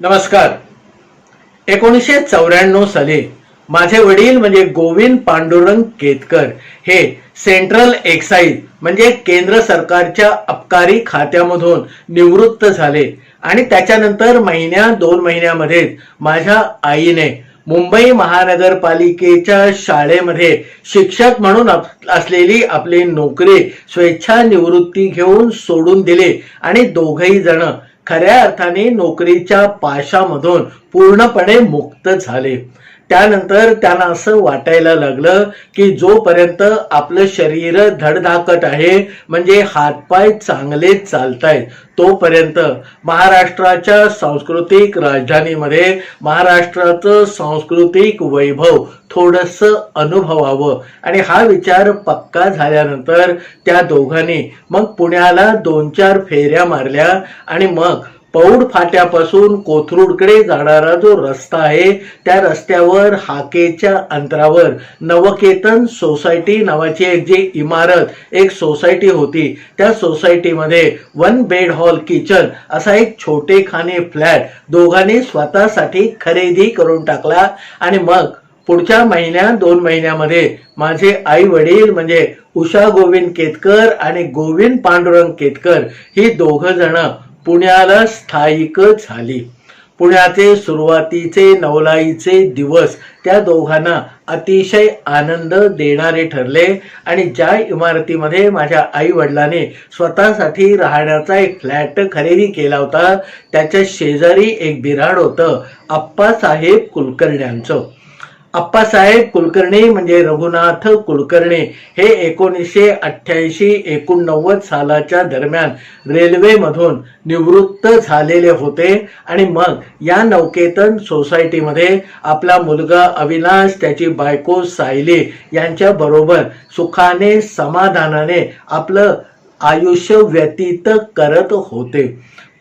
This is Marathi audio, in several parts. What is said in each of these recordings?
नमस्कार. एकोणीसशे चौऱ्याण्णव साली माझे वडील म्हणजे गोविंद पांडुरंग केतकर हे सेंट्रल एक्साईज म्हणजे केंद्र सरकारच्या अबकारी खात्यामधून निवृत्त झाले आणि त्याच्यानंतर महिन्या दोन महिन्यामध्येच माझ्या आईने मुंबई महानगरपालिकेच्या शाळेमध्ये शिक्षक म्हणून असलेली आपली नोकरी स्वेच्छा निवृत्ती घेऊन सोडून दिली आणि दोघही जण खऱ्या अर्थाने नोकरीच्या पाशामधून पूर्णपणे मुक्त झाले. त्यानंतर त्यांना असं वाटायला लागलं की जोपर्यंत आपलं शरीर धडधाकट आहे म्हणजे हातपाय चांगले चालतायत तोपर्यंत महाराष्ट्राच्या सांस्कृतिक राजधानीमध्ये महाराष्ट्राचं सांस्कृतिक वैभव थोडस अनुभवावं. आणि हा विचार पक्का झाल्यानंतर त्या दोघांनी मग पुण्याला दोन चार फेऱ्या मारल्या आणि मग पौड फाट्यापासून कोथरूडकडे जाणारा जो रस्ता आहे त्या रस्त्यावर हाकेच्या अंतरावर नवकेतन सोसायटी नावाची एक जी इमारत एक सोसायटी होती. त्या सोसायटीमध्ये वन बेड हॉल किचन असा एक छोटे खाने फ्लॅट दोघांनी स्वतःसाठी खरेदी करून टाकला. आणि मग पुढच्या महिन्या दोन महिन्यामध्ये माझे आई वडील म्हणजे उषा गोविंद केतकर आणि गोविंद पांडुरंग केतकर ही दोघ जण पुण्याला स्थायिक झाली. पुण्याचे सुरुवातीचे नवलाईचे दिवस त्या दोघांना अतिशय आनंद देणारे ठरले आणि ज्या इमारतीमध्ये माझ्या आई वडिलांनी स्वतःसाठी राहण्याचा एक फ्लॅट खरेदी केला होता त्याच्या शेजारी एक बिराड होतं आप्पासाहेब कुलकर्ण्यांचं. अप्पासाहेब कुलकर्णी म्हणजे रघुनाथ कुलकर्णी हे एकोणीसशे अठ्ठ्याऐंशी एकोणनव्वद सालाच्या दरम्यान रेल्वेमधून निवृत्त झालेले होते. आणि मग या नौकेतन सोसायटीमध्ये आपला मुलगा अविनाश त्याची बायको सायली यांच्या बरोबर सुखाने समाधानाने आपलं आयुष्य व्यतीत करत होते.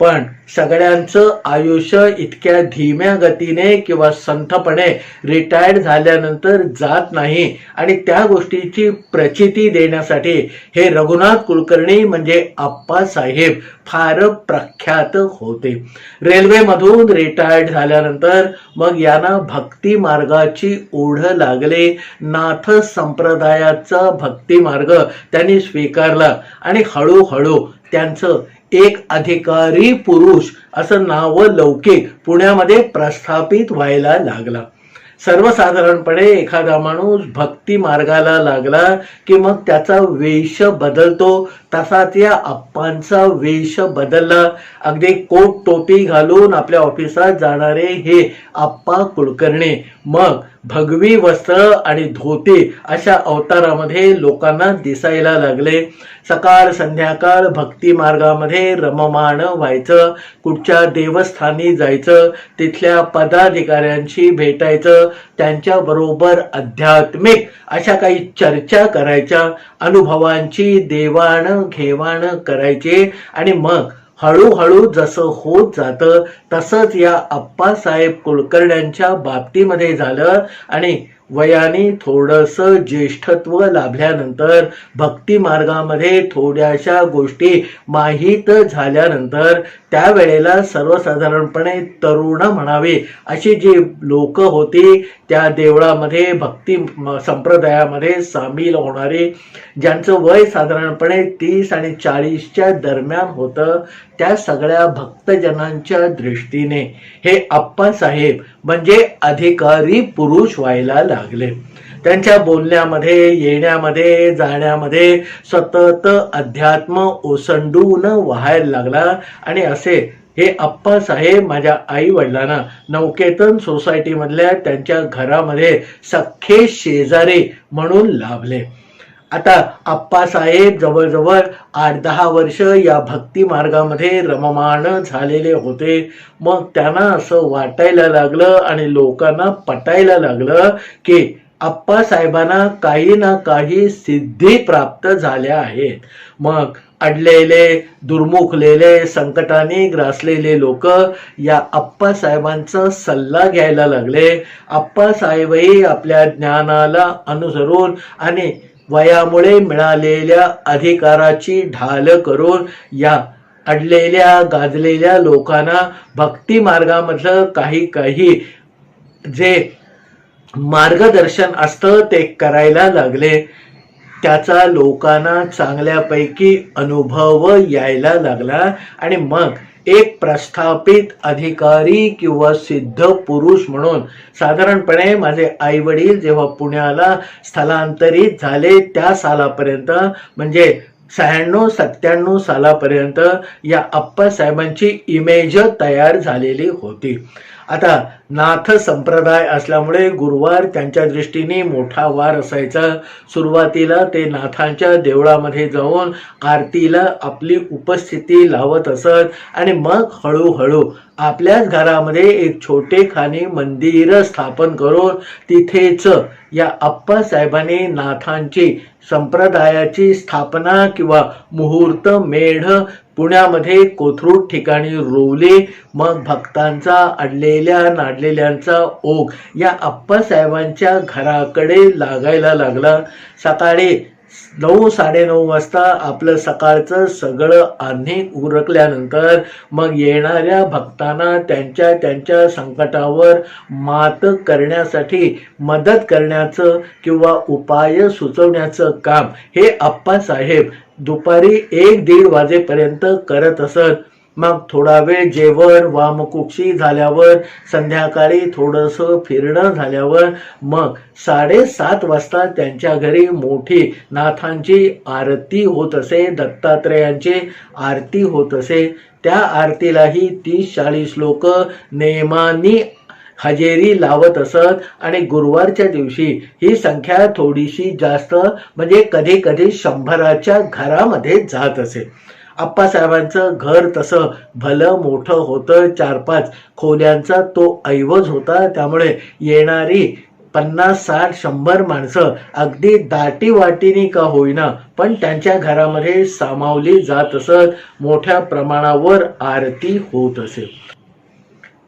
पण सगळ्यांचं आयुष्य इतक्या धीम्या गतीने किंवा संथपणे रिटायर्ड झाल्यानंतर जात नाही. आणि त्या गोष्टीची प्रचिती देण्यासाठी हे रघुनाथ कुलकर्णी म्हणजे आप्पासाहेब फार प्रख्यात होते. रेल्वेमधून रिटायर्ड झाल्यानंतर मग यांना भक्ती मार्गाची ओढ लागले. नाथ संप्रदायाचा भक्ती मार्ग त्यांनी स्वीकारला आणि हळूहळू त्यांचं एक अधिकारी पुरुष असं नाव लौकिक पुण्यामध्ये प्रस्थापित व्हायला लागला. सर्वसाधारणपणे एखादा माणूस भक्ती मार्गाला लागला की मग त्याचा वेश बदलतो. तसाच या अप्पांचा वेश बदलला. अगदी कोट टोपी घालून आपल्या ऑफिसात जाणारे हे आप्पा कुलकर्णी. मग भगवी वस्त्र आणि धोती अशा अवतारामध्ये लोकांना दिसायला लागले. सकाळ संध्याकाळ भक्ती मार्गामध्ये रममाण व्हायचं. कुठच्या देवस्थानी जायचं तिथल्या पदाधिकाऱ्यांशी भेटायचं त्यांच्या बरोबर आध्यात्मिक अशा काही चर्चा करायच्या. अनुभवांची देवाण घेवाण करायचे. आणि मग हळूहळू जसं होत जातं तसंच या अप्पासाहेब कुलकर्ण्यांच्या बाबतीमध्ये झालं. आणि वयाने थोडस ज्येष्ठत्व लाभल्यानंतर भक्ती मार्गामध्ये थोड्याशा गोष्टी माहीत झाल्यानंतर त्यावेळेला सर्वसाधारणपणे तरुण म्हणावे अशी जी लोक होती त्या देवळामध्ये भक्ती संप्रदायामध्ये सामील होणारे ज्यांचं वय साधारणपणे तीस आणि चाळीसच्या दरम्यान होतं त्या सगळ्या भक्तजनांच्या दृष्टीने. हे आप्पासाहेब म्हणजे अधिकारी पुरुष व्हायला लागले. त्यांच्या बोलण्यामध्ये येण्यामध्ये जाण्यामध्ये सतत अध्यात्म ओसंडून व्हायला लागला. आणि असे हे आप्पासाहेब माझ्या आई वडिलांना नौकेतन सोसायटीमधल्या त्यांच्या घरामध्ये सख्खे शेजारी म्हणून लाभले. आता आप्पासाहेब जवळजवळ आठ दहा वर्ष या भक्ती मार्गामध्ये रममाण झालेले होते. मग त्यांना असं वाटायला लागलं आणि लोकांना पटायला लागलं की आप्पासाहेबांना काही ना काही सिद्धी प्राप्त झाल्या आहेत. मग अडलेले दुर्मुखलेले संकटाने ग्रासलेले लोक या आप्पासाहेबांचा सल्ला घ्यायला लागले. आप्पासाहेबही आपल्या ज्ञानाला अनुसरून आणि वयामुळे मिळालेल्या अधिकाराची ढाल करून या अडलेल्या गाजलेल्या लोकांना भक्ती मार्गामधलं काही काही जे मार्गदर्शन असतं ते करायला लागले. त्याचा लोकांना चांगल्यापैकी अनुभव यायला लागला आणि मग एक प्रस्थापित अधिकारी किंवा सिद्ध पुरुष म्हणून. साधारणपणे माझे आई वडील जेव्हा पुण्याला स्थलांतरित झाले त्या सालापर्यंत म्हणजे शहाण्णव सत्त्याण्णव सालापर्यंत या आप्पासाहेबांची इमेज तयार झालेली होती. आता नाथ संप्रदाय असल्यामुळे गुरुवार त्यांच्या दृष्टीने मोठा वार असायचा. सुरुवातीला ते नाथांच्या देवळामध्ये जाऊन आरतीला आपली उपस्थिती लावत असत आणि मग हळूहळू आपल्याच घरामध्ये एक छोटे खानी मंदिर स्थापन करून तिथेच या आप्पासाहेबांनी नाथांची संप्रदायाची स्थापना किंवा मुहूर्त मेढ पुण्यामध्ये कोथरूड ठिकाणी रोवले मग भक्तांचा अडलेल्या नाडलेल्यांचा ओघ या आप्पासाहेबांच्या घराकडे लागायला लागला. सकाळी नऊ साडेनऊ वाजता आपलं सकाळचं सगळं आन्ही उरकल्यानंतर मग येणाऱ्या भक्तांना त्यांच्या त्यांच्या संकटावर मात करण्यासाठी मदत करण्याचं किंवा उपाय सुचवण्याचं काम हे आप्पासाहेब दुपारी एक दीड वाजेपर्यंत करत असत. मग थोडा वेळ जेवण वामकुक्षी झाल्यावर संध्याकाळी थोडंसं फिरणं झाल्यावर मग साडेसात वाजता त्यांच्या घरी मोठी नाथांची आरती होत असे दत्तात्रेयांची आरती होत असे. त्या आरतीलाही तीस चाळीस लोक नेमानी हजेरी लावत असत आणि गुरुवारच्या दिवशी ही संख्या थोडीशी जास्त म्हणजे कधी कधी शंभराच्या घरामध्ये जात असे. आप्पासाहेबांचं घर तसं भलं मोठं होतं. चार पाच खोल्यांचा तो ऐवज होता. त्यामुळे येणारी पन्नास साठ शंभर माणसं अगदी दाटी वाटीनी का होईना पण त्यांच्या घरामध्ये सामावली जात असत. मोठ्या प्रमाणावर आरती होत असे.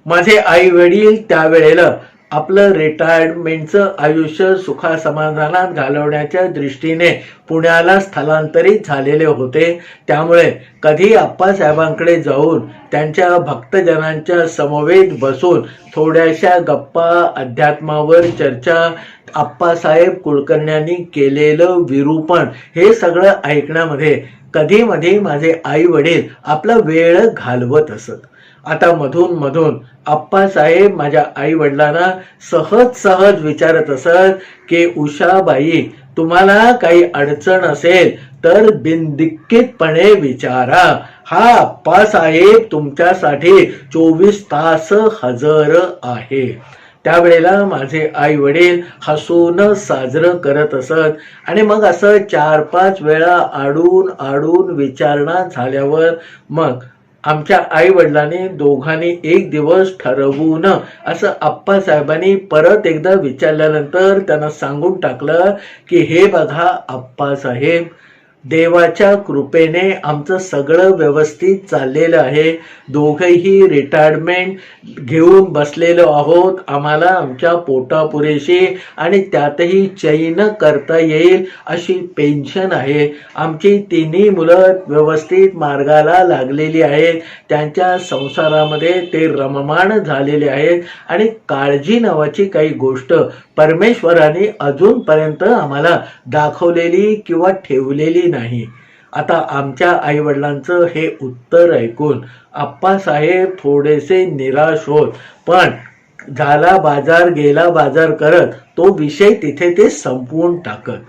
माझे आई वडील त्यावेळेला आपलं रिटायरमेंटचं आयुष्य सुखासमाधानात घालवण्याच्या दृष्टीने पुण्याला स्थलांतरित झालेले होते. त्यामुळे कधी आप्पासाहेबांकडे जाऊन त्यांच्या भक्तजनांच्या समवेत बसून थोड्याशा गप्पा अध्यात्मावर चर्चा आप्पासाहेब कुलकर्ण्यांनी केलेलं विरूपण हे सगळं ऐकण्यामध्ये कधीमध्ये माझे आई वडील आपला वेळ घालवत असत. आता मधून मधून आप्पासाहेब माझ्या आई वडिलांना सहज सहज विचारत असत की उषाबाई तुम्हाला काही अडचण असेल तर बिनदिक्कीतपणे विचारा. हा आप्पासाहेब तुमच्यासाठी चोवीस तास हजर आहे. त्यावेळेला माझे आई वडील हसून साजरं करत असत आणि मग असं चार पाच वेळा आडून आडून विचारणा झाल्यावर मग आमच्या आई वडिलांनी दोघांनी एक दिवस ठरवून असं आप्पासाहेबांनी परत एकदा विचारल्यानंतर त्यांना सांगून टाकलं की हे बघा आप्पासाहेब देवाच्या कृपेने आमचं सगळं व्यवस्थित चाललेलं आहे. दोघंही रिटायरमेंट घेऊन बसलेलो आहोत. आम्हाला आमच्या पोटापुरेशी आणि त्यातही चैन करता येईल अशी पेन्शन आहे. आमची तिन्ही मुलं व्यवस्थित मार्गाला लागलेली आहेत. त्यांच्या संसारामध्ये ते रममाण झालेले आहेत. आणि काळजी नावाची काही गोष्ट परमेश्वराने अजूनपर्यंत आम्हाला दाखवलेली किंवा ठेवलेली नाही. आता आमच्या आईवडिलांचं हे उत्तर ऐकून आप्पासाहेब थोडेसे निराश होत पण झाला बाजार गेला बाजार करत तो विषय तिथे ते संपवून टाकत.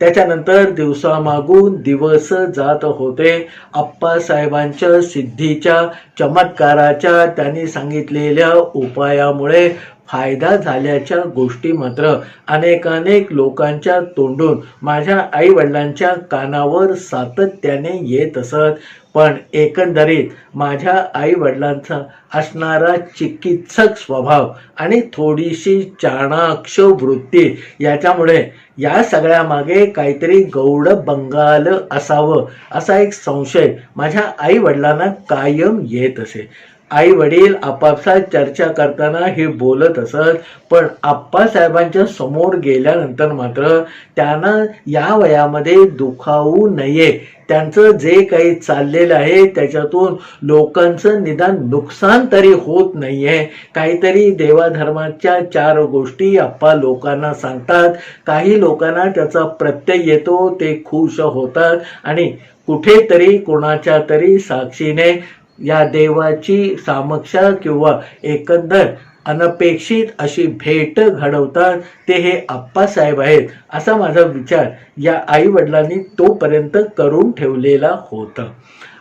त्याच्यानंतर दिवसामागून दिवस जात होते. आप्पासाहेबांच्या सिद्धीच्या चमत्काराच्या त्यांनी सांगितलेल्या उपायामुळे फायदा झाल्याच्या गोष्टी मात्र अनेकानेक लोकांच्या तोंडून माझ्या आई वडिलांच्या कानावर सातत्याने येत असत. पण एकंदरीत माझ्या आई वडिलांचा असणारा चिकित्सक स्वभाव आणि थोडीशी चाणाक्ष वृत्ती याच्यामुळे या सगळ्या मागे काहीतरी गौड बंगाल असावं असा एक संशय माझ्या आई वडिलांना कायम येत असे. आई वडील आपापसात चर्चा करताना हे बोलत असत पण आप्पासाहेबांच्या समोर गेल्यानंतर मात्र त्यांना या वयामध्ये दुखावू नये. त्यांचं जे काही चाललेलं आहे त्याच्यातून लोकांचं निदान नुकसान तरी होत नाहीये. काहीतरी देवाधर्माच्या चार गोष्टी आप्पा लोकांना सांगतात. काही लोकांना त्याचा प्रत्यय येतो ते खुश होतात आणि कुठेतरी कोणाच्या तरी साक्षीने या देवाची सामक्षा किंवा एकंदर अनपेक्षित अशी भेट घडवतात ते हे आप्पासाहेब आहेत असा माझा विचार या आई वडिलांनी तोपर्यंत करून ठेवलेला होता.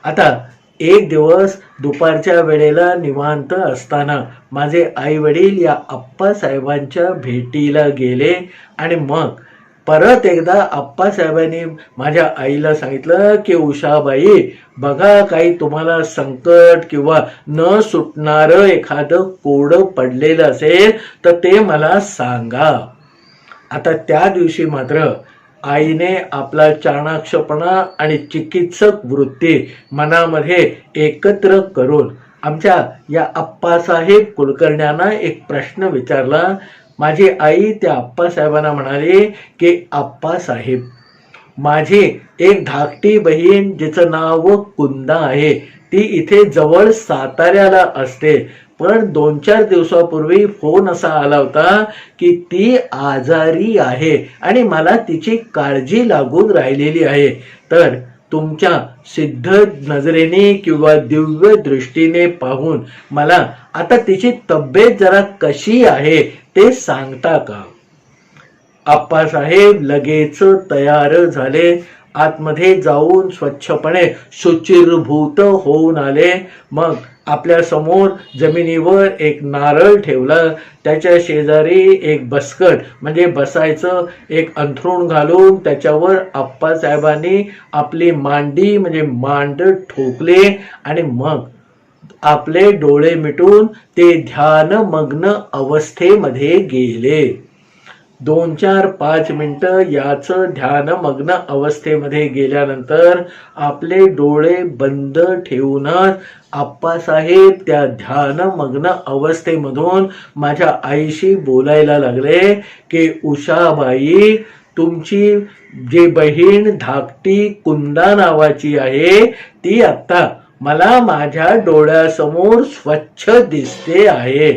आता एक दिवस दुपारच्या वेळेला निवांत असताना माझे आई वडील या आप्पासाहेबांच्या भेटीला गेले आणि मग परत एकदा आप्पासाहेबांनी माझ्या आईला सांगितलं की उषाबाई बघा काही तुम्हाला संकट किंवा न सुटणारं एखादं कोडं पडलेलं असेल तर ते मला सांगा. आता त्या दिवशी मात्र आईने आपला चाणाक्षपणा आणि चिकित्सक वृत्ती मनामध्ये एकत्र करून आमच्या या आप्पासाहेब कुलकर्ण्यांना एक प्रश्न विचारला माझी आई त्या आप्पासाहेबांना म्हणाली की आप्पासाहेब माझी एक धाकटी बहीण जिचं नाव कुंदा आहे ती इथे जवळ साताऱ्याला असते. पण दोन चार दिवसापूर्वी फोन असा आला होता की ती आजारी आहे आणि मला तिची काळजी लागून राहिलेली आहे. तर तुमच्या सिद्ध नजरेने किंवा दिव्य दृष्टीने पाहून मला आता तिची तब्येत जरा कशी आहे ते सांगता का? आप्पासाहेब लगेच तयार झाले. आतमध्ये जाऊन स्वच्छपणे शुचिरभूत होऊन आले. मग आपल्यासमोर जमिनीवर एक नारळ ठेवला त्याच्या शेजारी एक बसकट म्हणजे बसायचं एक अंथरूण घालून त्याच्यावर आप्पासाहेबांनी आपली मांडी म्हणजे मांड ठोकले आणि मग आपले डोळे मिटून ते ध्यानमग्न अवस्थेमध्ये गेले. दोन चार पाच मिनटं याच ध्यानमग्न अवस्थेमध्ये गेल्यानंतर आपले डोळे बंद ठेवूनच आप्पासाहेब त्या ध्यानमग्न अवस्थेमधून माझ्या आईशी बोलायला लागले की उषाबाई तुमची जी बहीण धाकटी कुंदा नावाची आहे ती आत्ता मला माझ्या डोळ्यासमोर स्वच्छ दिसते आहे.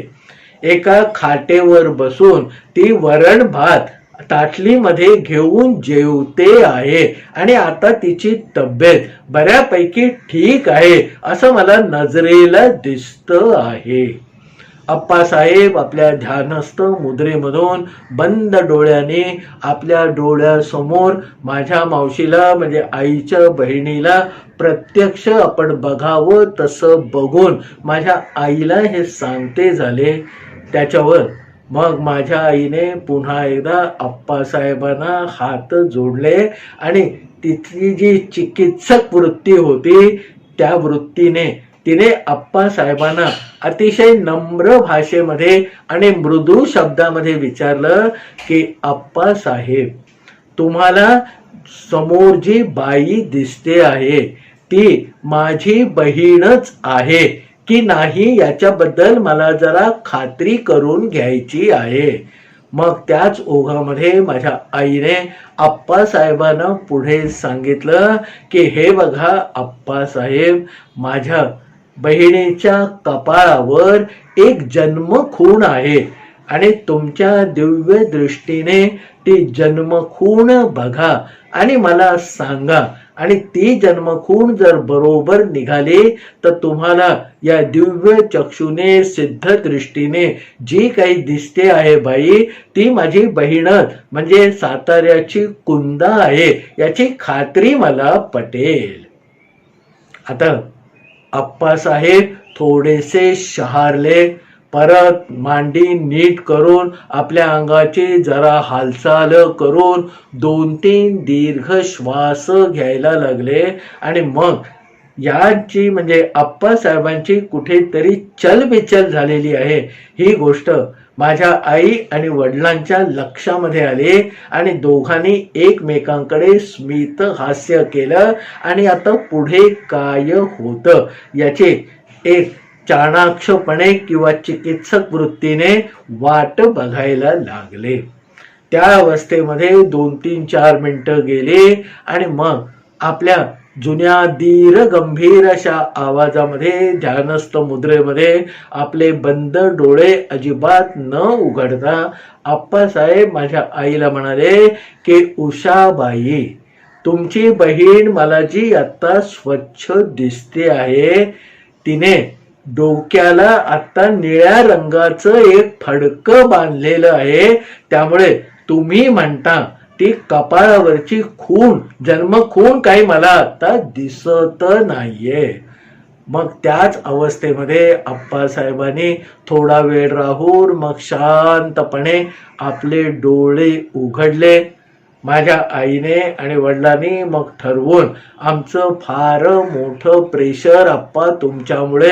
एका खाटेवर बसून ती वरण भात ताटलीमध्ये घेऊन जेवते आहे. आणि आता तिची तब्येत बऱ्यापैकी ठीक आहे असं मला नजरेला दिसत आहे. अप्पासाहेब आपल्या ध्यानस्थ मुद्रेमधून बंद डोळ्याने आपल्या डोळ्यासमोर माझ्या मावशीला म्हणजे आईच्या बहिणीला प्रत्यक्ष आपण बघावं तसं बघून माझ्या आईला हे सांगते झाले. त्याच्यावर मग माझ्या आईने पुन्हा एकदा आप्पासाहेबांना हात जोडले आणि तिथली जी चिकित्सक वृत्ती होती त्या वृत्तीने तिने आप्पासाहेबांना अतिशय नम्र भाषेमध्ये आणि मृदू शब्दामध्ये विचारलं की आप्पासाहेब तुम्हाला समोर जी बाई दिसते आहे ती माझी बहीणच आहे. की नाही याच्याबद्दल मला जरा खात्री करून घ्यायची आहे. मग त्याच ओघामध्ये माझ्या आईने आप्पासाहेबांना पुढे सांगितलं की हे बघा आप्पासाहेब माझ्या बहिणीच्या कपाळावर एक जन्मखूण आहे आणि तुमच्या दिव्य दृष्टीने ती जन्मखूण बघा आणि मला सांगा आणि ती जन्मखून जर बरोबर निघाली तर तुम्हाला या दिव्य चक्षुने सिद्ध दृष्टीने जी काही दिसते आहे बाई ती माझी बहीणच म्हणजे साताऱ्याची कुंदा आहे याची खात्री मला पटेल. आता अप्पासाहेब थोडेसे शहारले परत मांडी नीट करून आपल्या अंगाची जरा हालचाल करून दोन तीन दीर्घ श्वास घ्यायला लागले. आणि मग यांची म्हणजे आप्पासाहेबांची कुठेतरी चलबिचल झालेली आहे. ही गोष्ट माझ्या आई आणि वडिलांच्या लक्षामध्ये आली आणि दोघांनी एकमेकांकडे स्मित हास्य केलं आणि आता पुढे काय होतं याचे एक चाणाक्षपणे किंवा चिकित्सक वृत्तीने वाट बघायला लागले. त्या अवस्थेमध्ये दोन तीन चार मिनटं गेली आणि मग आपल्या जुन्या दीर गंभीर अशा आवाजामध्ये ध्यानस्थ मुद्रेमध्ये आपले बंद डोळे अजिबात न उघडता आप्पासाहेब माझ्या आईला म्हणाले की उषाबाई तुमची बहीण मला जी आता स्वच्छ दिसते आहे तिने डोक्याला आता निळ्या रंगाचं एक फडकं बांधलेलं आहे. त्यामुळे तुम्ही म्हणता ती कपाळावरची खून जन्म खून काही मला आता दिसत नाहीये. मग त्याच अवस्थेमध्ये आप्पासाहेबांनी थोडा वेळ राहून मग शांतपणे आपले डोळे उघडले. माझ्या आईने आणि वडिलांनी मग ठरवून आमचं फार मोठं प्रेशर आप्पा तुमच्यामुळे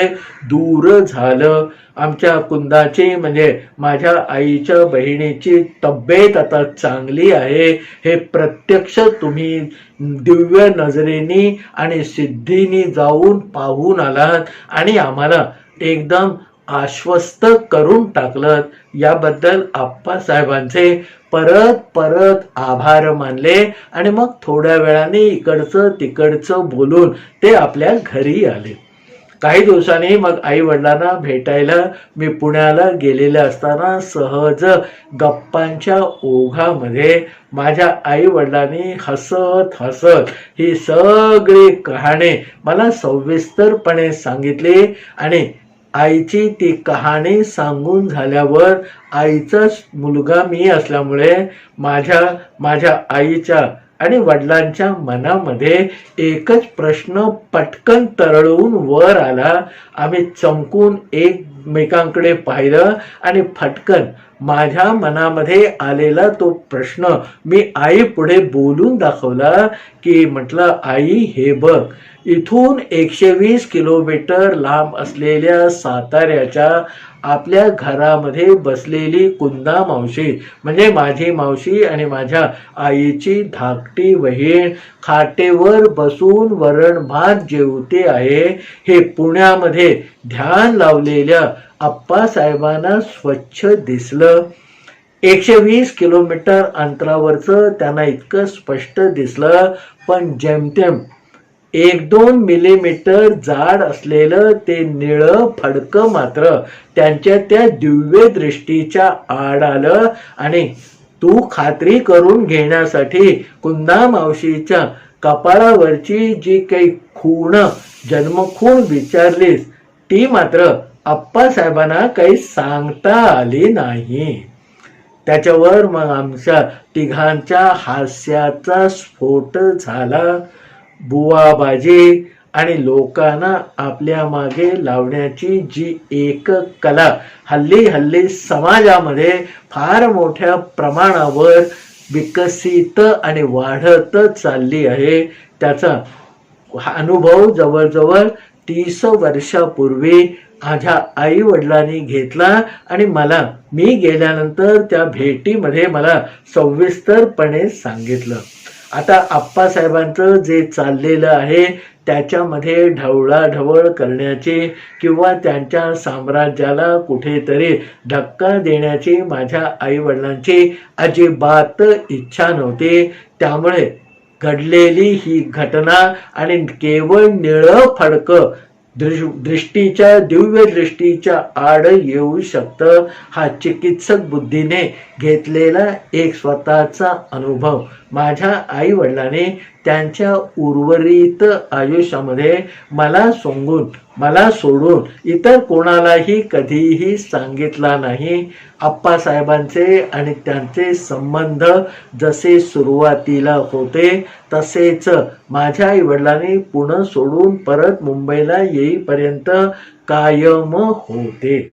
दूर झालं. आमच्या कुंदाची म्हणजे माझ्या आईच्या बहिणीची तब्येत आता चांगली आहे. हे प्रत्यक्ष तुम्ही दिव्य नजरेनी आणि सिद्धीनी जाऊन पाहून आलात आणि आम्हाला एकदम आश्वस्त करून टाकलं. याबद्दल आप्पासाहेबांचे परत परत आभार मानले आणि मग थोड्या वेळाने इकडचं तिकडचं बोलून ते आपल्या घरी आले. काही दिवसांनी मग आई वडिलांना भेटायला मी पुण्याला गेलेले असताना सहज गप्पांच्या ओघामध्ये माझ्या आई वडिलांनी हसत हसत ही सगळी कहाणी मला सविस्तरपणे सांगितली आणि आईची ती कहाणी सांगून झाल्यावर आईचाच मुलगा मी असल्यामुळे माझ्या माझ्या आईच्या आणि वडिलांच्या मनामध्ये एकच प्रश्न पटकन तरळून वर आला. आम्ही चमकून एकमेकांकडे पाहिलं आणि फटकन माझ्या मनामध्ये आलेला तो प्रश्न मी आई पुढे बोलून दाखवला की म्हटलं आई हे बघ इथून एकशे वीस किलोमीटर लांब असलेल्या साताऱ्याच्या आपल्या घरामध्ये बसलेली कुंदा मावशी म्हणजे माझी मावशी आणि माझ्या आईची धाकटी बहीण खाटेवर बसून वरण भात जेवते आहे हे पुण्यामध्ये ध्यान लावलेल्या आप्पासाहेबांना स्वच्छ दिसलं. एकशे वीस किलोमीटर अंतरावरचं त्यांना इतकं स्पष्ट दिसलं पण जेमतेम एक दोन मिलीमीटर जाड असलेलं ते निळं फडकं मात्र त्यांच्या त्या दिव्य दृष्टीच्या आड आलं आणि तू खात्री करून घेण्यासाठी कुंदा मावशीच्या कपाळावरची जी काही खूण जन्मखूण विचारलीस ती मात्र आप्पासाहेबांना काही सांगता आली नाही. त्याच्यावर मग आमच्या तिघांच्या हास्याचा स्फोट झाला. बुवाबाजी आणि लोकांना आपल्या मागे लावण्याची जी एक कला हल्ली हल्ली समाजामध्ये फार मोठ्या प्रमाणावर विकसित आणि वाढत चालली आहे. त्याचा हा अनुभव जवळजवळ तीस वर्षापूर्वी माझ्या आई वडिलांनी घेतला आणि मला मी गेल्यानंतर त्या भेटीमध्ये मला सविस्तरपणे सांगितलं. आता आप्पासाहेबांचं जे चाललेलं आहे त्याच्यामध्ये ढवळाढवळ करण्याची किंवा त्यांच्या साम्राज्याला कुठेतरी धक्का देण्याची माझ्या आईवडिलांची अजिबात इच्छा नव्हती. त्यामुळे घडलेली ही घटना आणि केवळ निळं फडकं दृष्टीच्या दिव्य दृष्टीच्या आड येऊ शकतं. हा चिकित्सक बुद्धीने घेतलेला एक स्वतःचा अनुभव. माझ्या आई वडिलांनी त्यांच्या उर्वरित आयुष्यामध्ये मला सोंगून मला सोडून इतर कोणालाही कधीही सांगितला नाही. आप्पासाहेबांचे आणि त्यांचे संबंध जसे सुरुवातीला होते तसेच माझ्या आई वडिलांनी पुणे सोडून परत मुंबईला येईपर्यंत कायम होते.